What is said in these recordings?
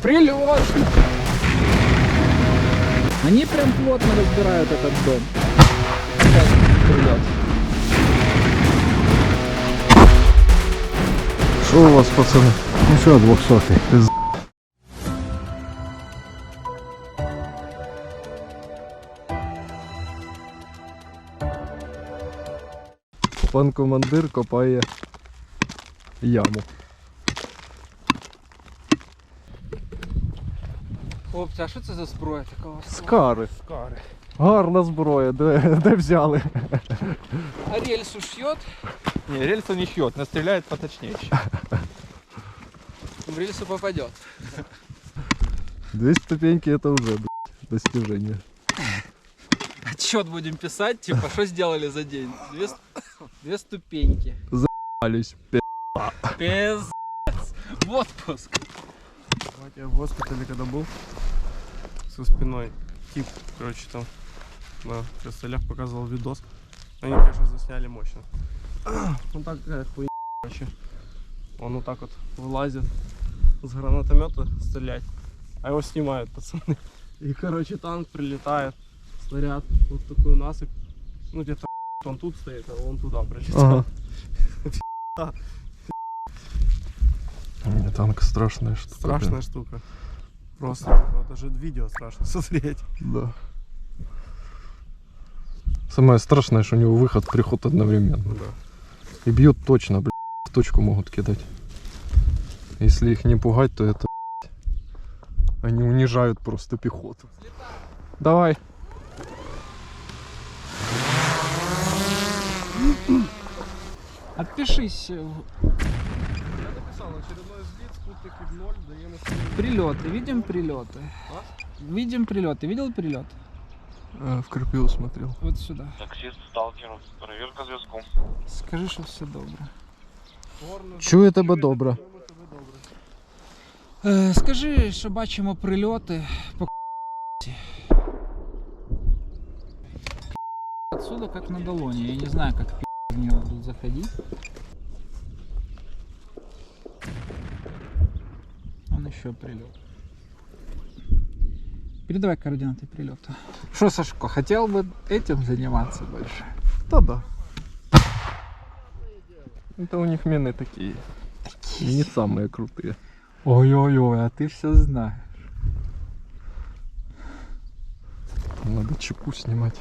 Прилет! Они прям плотно разбирают этот дом. Прилет. Що у вас, пацани? Ну що, 200 Пан командир копає яму. Хлопці, а що це за зброя така у вас? Скари. Скари. Гарна зброя, де, де взяли? А рельсу шьет? Не, рельса не шьет, но стреляет поточнее. В рельсу попадет. Две ступеньки это уже блядь, достижение. Отчет будем писать, типа, что сделали за день? Две, две ступеньки. Ались, пи***. Пиздец. В отпуск. Я в госпитале когда был со спиной, тип, короче, там на костылях показывал видос. Они, конечно, засняли мощно. Так такая хуйня, короче. Он вот так вот вылазит с гранатомета стрелять, а его снимают пацаны. И, короче, танк прилетает, снаряд, вот такую насыпь. Ну где-то он тут стоит, а он туда прилетел. Ага. Танк страшная штука. Страшная штука. Просто даже видео страшно смотреть. Да. Самое страшное, что у него выход, приход одновременно. Да. И бьет точно, блядь, в точку могут кидать. Если их не пугать, то это блядь, они унижают просто пехоту. Давай. Отпишись. Написал очередной сбит, спутники в ноль, даем Прилеты. Видим прилеты. Видим прилеты. Видел прилет? в крапиву смотрел. Вот сюда. Таксист сталкер, перевірка зв'язку. Скажи, що все добре. Чую тебе добре. Е, скажи, що бачимо прильоти по Отсюда как на долоне. Я не знаю, как в нее будут заходить. Еще прилет. Передавай координаты прилета. Что, Сашко, хотел бы этим заниматься больше? Да да. Это у них мены такие. Не самые крутые. Ой-ой-ой, а ты все знаешь. Надо чеку снимать.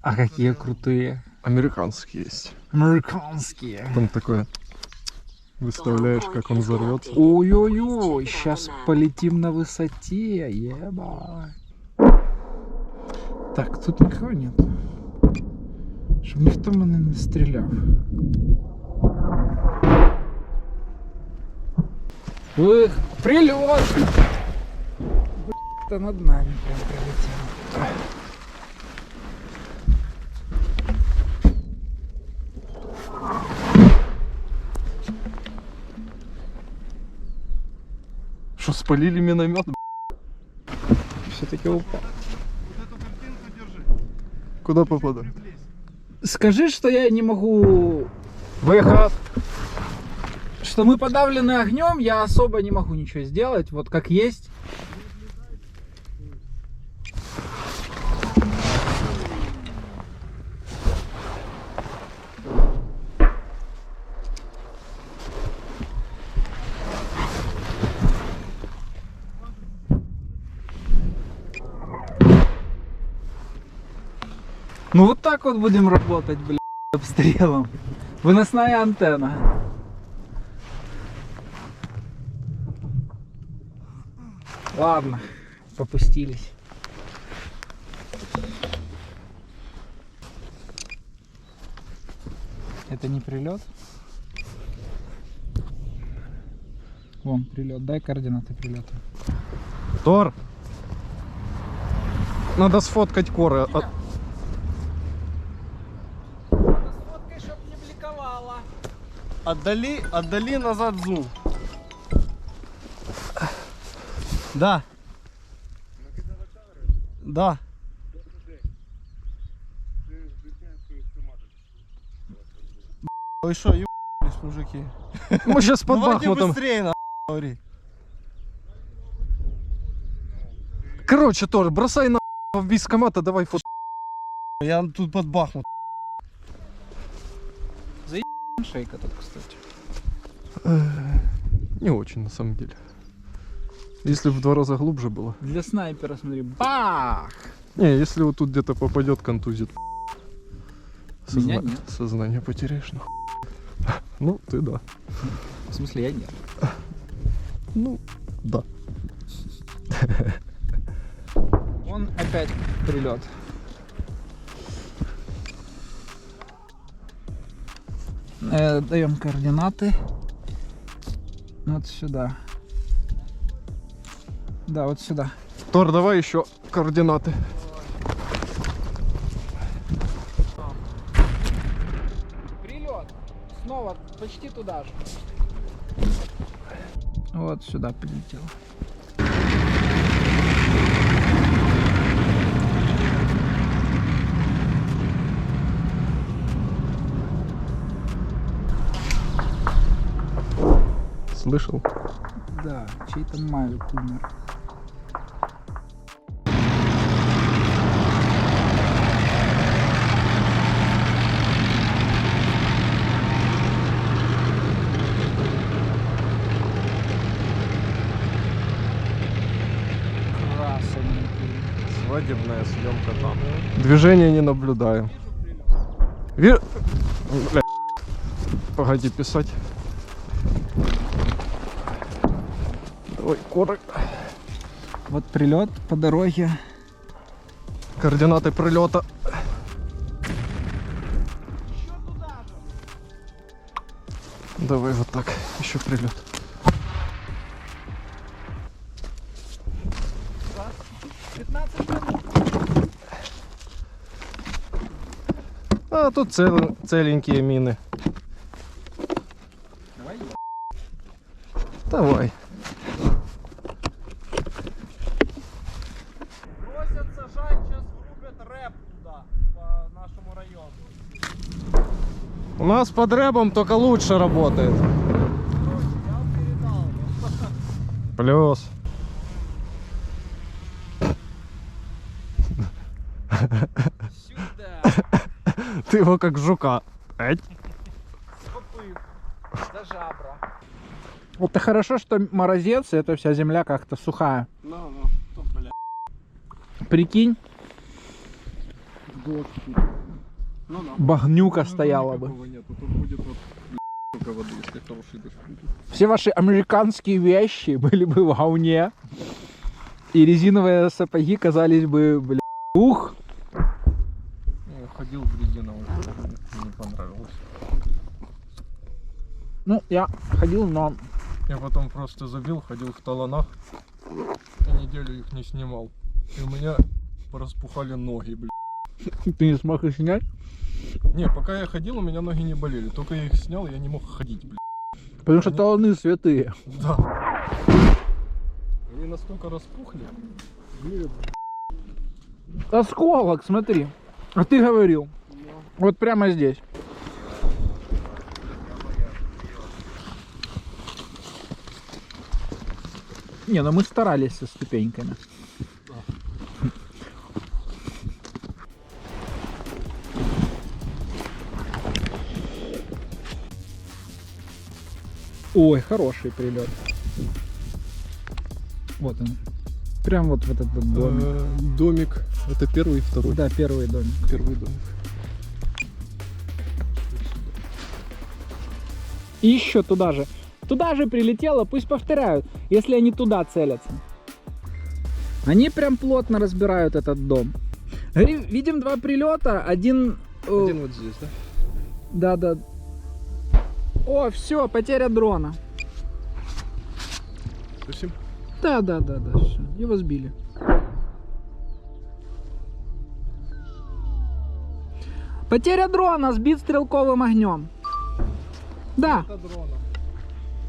А какие крутые. Американские есть. Американские. Там такое выставляешь, как он взорвется. Ой-ой-ой, сейчас полетим на высоте, еба. Так, тут никого нет. Щоб ніхто мене не стріляв. Эх, прилет! Это над нами прям прилетело. Что, спалили миномет? Все-таки упал. Куда попадает? Скажи, что я не могу... Выход! Что мы подавлены огнем, я особо не могу ничего сделать, вот как есть. Ну вот так вот будем работать, блядь, обстрелом. Выносная антенна. Ладно, попустились. Это не прилет? Вон прилет. Дай координаты прилета. Тор! Надо сфоткать коры. Отдали, отдали назад зум. Да. Да. Ой, что, ебались, мужики. Мы сейчас под Давайте Бахмутом. быстрее, на говори. Короче, тоже бросай на в вискомата, давай фото. Я тут под Бахмут. Шейка тут, кстати. Не очень, на самом деле. Если в два раза глубже было. Для снайпера, смотри. Бах! Не, если вот тут где-то попадет, контузит. Меня Созна- нет. Сознание потеряешь, нахуй. Ну, ты да. В смысле, я нет. Ну, да. Он опять прилет. Э, даем координаты. Вот сюда. Да, вот сюда. Тор, давай еще координаты. Прилет. Снова почти туда же. Вот сюда прилетел. Слышал? Да, чей-то Мавик умер. Свадебная съемка там. Движения не наблюдаю. Ви... Бля. Погоди писать. Ой, корок. Вот прилет по дороге. Координаты прилета. Давай вот так. Еще прилет. А тут цел- целенькие мины. Давай. Давай. У нас под рэбом только лучше работает. Плюс. Сюда. Ты его как жука. За жабра. Это хорошо, что морозец, и эта вся земля как-то сухая. Ну, ну, то, бля. Прикинь, Ну, ну. багнюка стояла бы. Нету. Тут будет вот только воды, если хороший дождь будет. Все ваши американские вещи были бы в говне. И резиновые сапоги казались бы, бля, ух. Я ходил в резиновых, не понравилось. Ну, я ходил, но Я потом просто забил, ходил в таланах и неделю их не снимал. И у меня пораспухали ноги, блин. ты не смог их снять. Не, пока я ходил, у меня ноги не болели. Только я их снял, я не мог ходить, блин. Потому что таланы святые. Да. Они настолько распухли. Осколок, смотри. А ты говорил. Вот прямо здесь. Не, ну мы старались со ступеньками. Ой, хороший прилет. Вот он. Прям вот в этот вот домик. Э, Домик. Это первый и второй. Да, первый домик. Первый домик. И еще туда же. Туда же прилетело, пусть повторяют, если они туда целятся. Они прям плотно разбирают этот дом. Видим два прилета, один... э, Один вот здесь, да? Да, да. О, все, потеря дрона. Спасибо. Да, да, да, да, все. Его сбили. Потеря дрона, сбит стрелковым огнем. Да, Это дрона.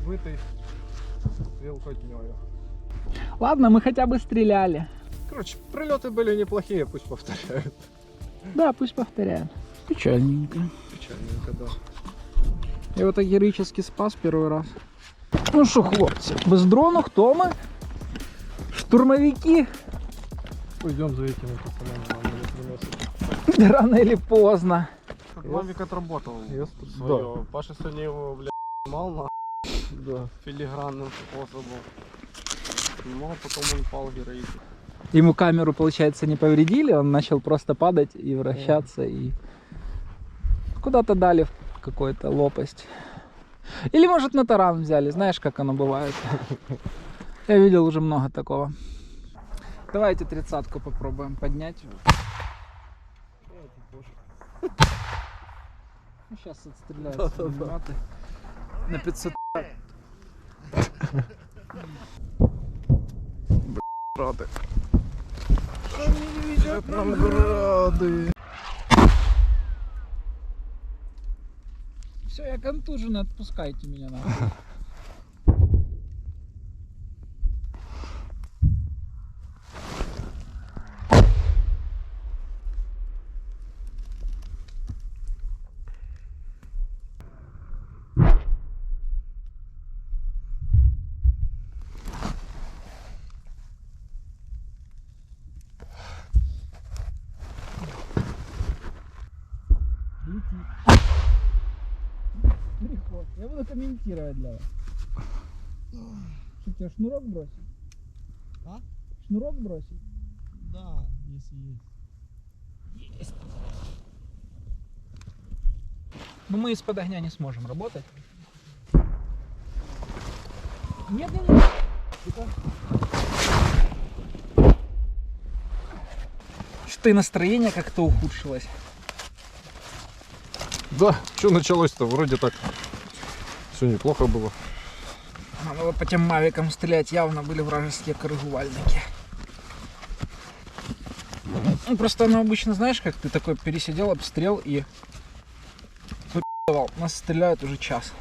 Вытый стрелкотнёю. ладно, мы хотя бы стреляли. Короче, прилеты были неплохие, пусть повторяют. Да, пусть повторяют. Печальненько. Печальненько, да. Я вот так героически спас первый раз. Ну що, хлопці, без дрону хто ми? Штурмовики Пойдем за не приносит. Рано или поздно. Мавик отработал свое. Паша сегодня его, блядь, снимал на Да. филигранным способом. Снимал, потом он пал героически. Ему камеру, получается, не повредили, он начал просто падать и вращаться, и куда-то дали в какую-то лопасть. Или, может, на таран взяли, знаешь, как оно бывает. Я видел уже много такого. Давайте тридцатку попробуем поднять. Ну, сейчас отстреляются пулеметы. На 500 Рады. Нам грады. Все, я контужен, отпускайте меня нахуй. Лети. Приход. Я буду комментировать для вас. Что тебе шнурок бросить? А? Шнурок бросить? Да, если есть. Есть. Но мы из-под огня не сможем работать. Нет, нет, нет. Тихо. Что-то и настроение как-то ухудшилось. Да, что началось-то? Вроде так. Все неплохо было. Надо было по тем мавикам стрелять, явно были вражеские корыгувальники. Ну, просто оно обычно, знаешь, как ты такой пересидел обстрел и. Нас стреляют уже час.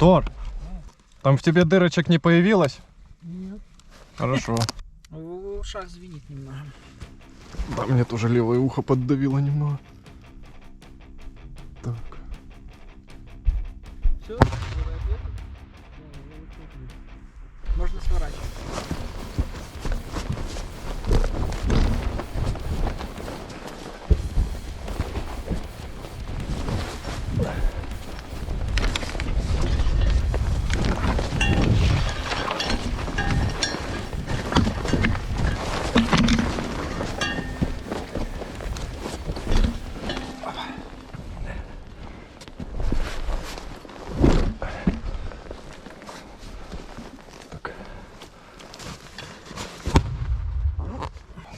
Тор, там в тебе дырочек не появилось? Нет. Хорошо. В ушах звенит немного. Да, мне тоже левое ухо поддавило немного. Так. Все, Можно сворачивать.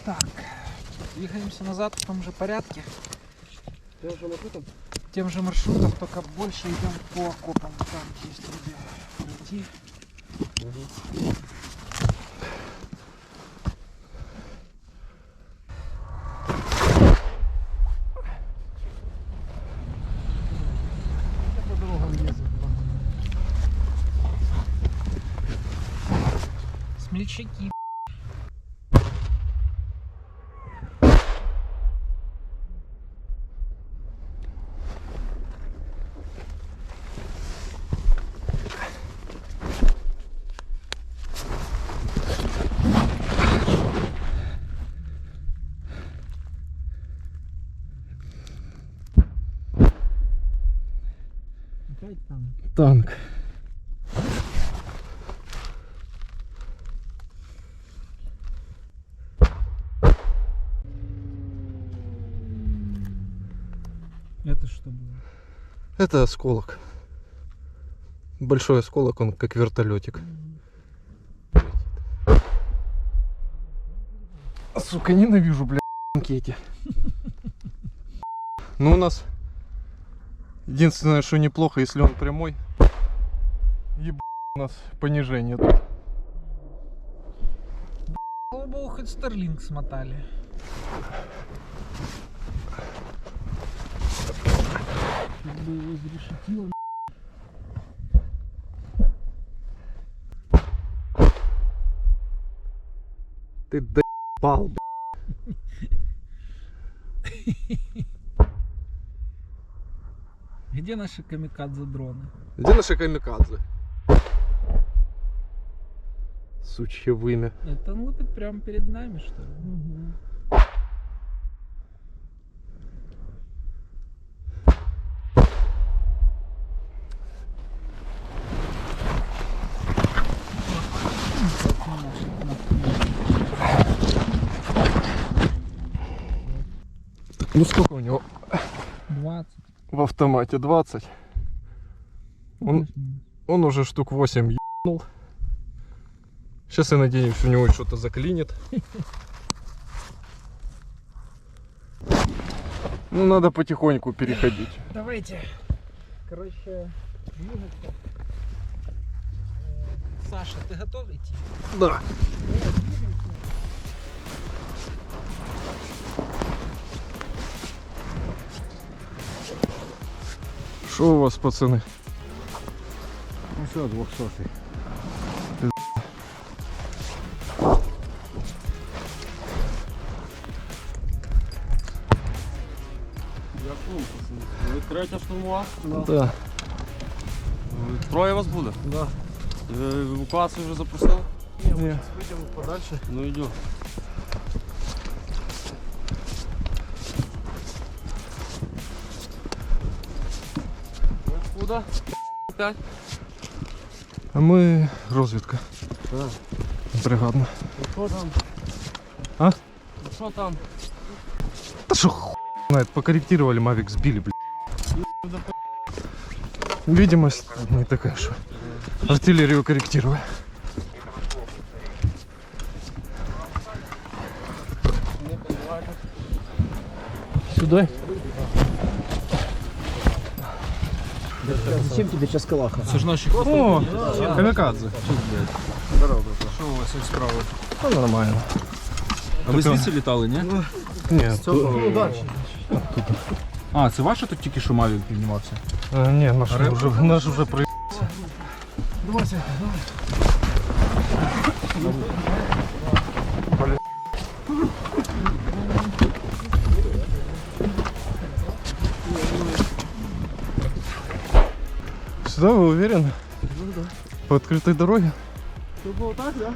Так, двигаемся назад в том же порядке. Тем же маршрутом, только больше идем по окопам. Там есть где пройти. Смельчаки. Танк. Это что было? Это осколок. Большой осколок, он как вертолетик. Сука, ненавижу, бля, эти. Ну, у нас единственное, что неплохо, если он прямой. Еб... у нас понижение тут. Слава богу, хоть Старлинг смотали. Ты доебал, Где наши камикадзе дроны? Где наши камикадзе? Сучье вымя. Это он лупит прямо перед нами, что ли? Ну сколько у него 20. В автомате? 20. Он, он уже штук 8 ебнул. Сейчас я надеюсь, у него что-то заклинит. Ну, надо потихоньку переходить. Давайте. Короче, двигаться. Э, Саша, ты готов идти? Да. Что у вас, пацаны? Ну все, двухсотый. Я шум, пацани. Ви третя штурмова? Да. Троє вас буде? Да. Ви евакуацію вже запросили? Ні. Выйдем подальше. Ну йду. Опять? А ми розвідка. Да. Бригадна. Що там? А? Що там? Да что хуй знает, покорректировали Мавик, сбили, блядь. Видимость не такая, что артиллерию корректировали. Сюда? Зачем тебе сейчас калаха? О, камикадзе. Здорово, Що у вас справа? Ну, нормально. А ви звідси літали, ні? Нет, Ну, дальше. А, це ваше тут тільки що Мавік піднімався? а, не, наш уже, наш Давайте, про... Сюда вы уверены? По открытой дороге? Тут было так, да?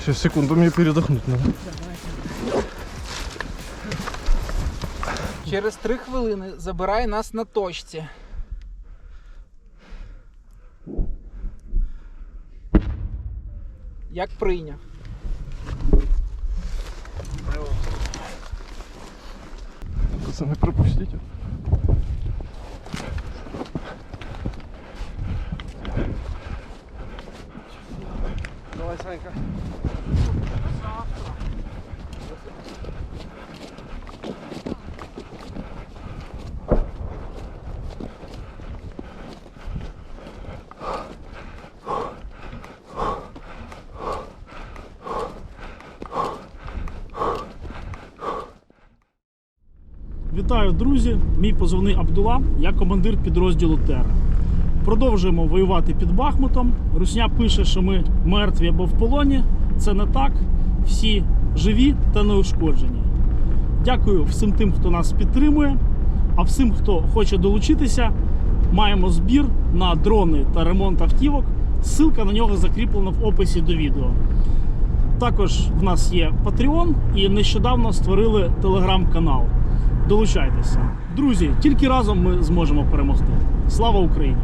Сейчас, секунду, мне передохнуть надо. Через три хвилини забирай нас на точці. Як прийняв. Пацаны, пропустите. Давай, Вітаю, друзі! Мій позивний Абдула, я командир підрозділу Терра. Продовжуємо воювати під Бахмутом. Русня пише, що ми мертві або в полоні. Це не так. Всі живі та неушкоджені. Дякую всім тим, хто нас підтримує. А всім, хто хоче долучитися, маємо збір на дрони та ремонт автівок. Ссылка на нього закріплена в описі до відео. Також в нас є Patreon і нещодавно створили телеграм-канал. Долучайтеся. Друзі, тільки разом ми зможемо перемогти. Слава Україні!